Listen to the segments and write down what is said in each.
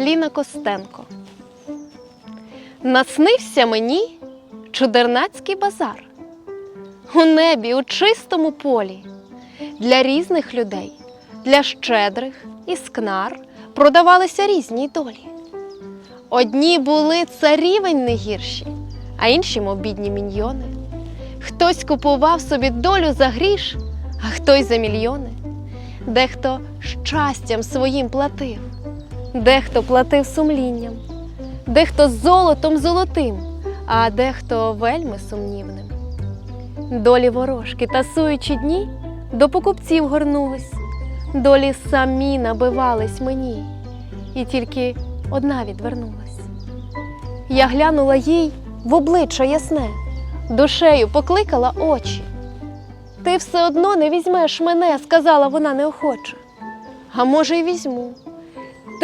Ліна Костенко. Наснився мені чудернацький базар. У небі, у чистому полі. Для різних людей, для щедрих і скнар продавалися різні долі. Одні були царівень не гірші, а інші, мов бідні міньйони. Хтось купував собі долю за гріш, а хтось за мільйони. Дехто щастям своїм платив, дехто платив сумлінням, дехто золотом золотим, а дехто вельми сумнівним. Долі ворожки, тасуючи дні, до покупців горнулись, долі самі набивались мені, і тільки одна відвернулась. Я глянула їй в обличчя ясне, душею покликала очі. Ти все одно не візьмеш мене, сказала вона неохоче. А може, й візьму.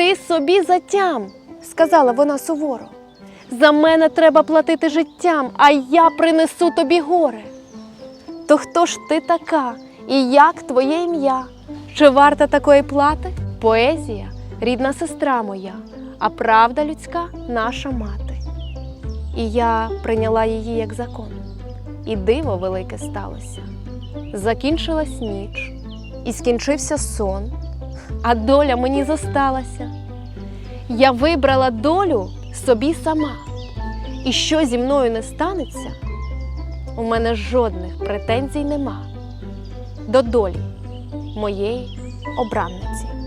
Ти собі затям, сказала вона суворо. За мене треба платити життям, а я принесу тобі горе. То хто ж ти така і як твоє ім'я? Чи варта такої плати? Поезія, рідна сестра моя, а правда людська наша мати. І я прийняла її як закон, і диво велике сталося. Закінчилась ніч, і скінчився сон, а доля мені зосталася. Я вибрала долю собі сама, і що зі мною не станеться, у мене жодних претензій нема до долі моєї обранниці.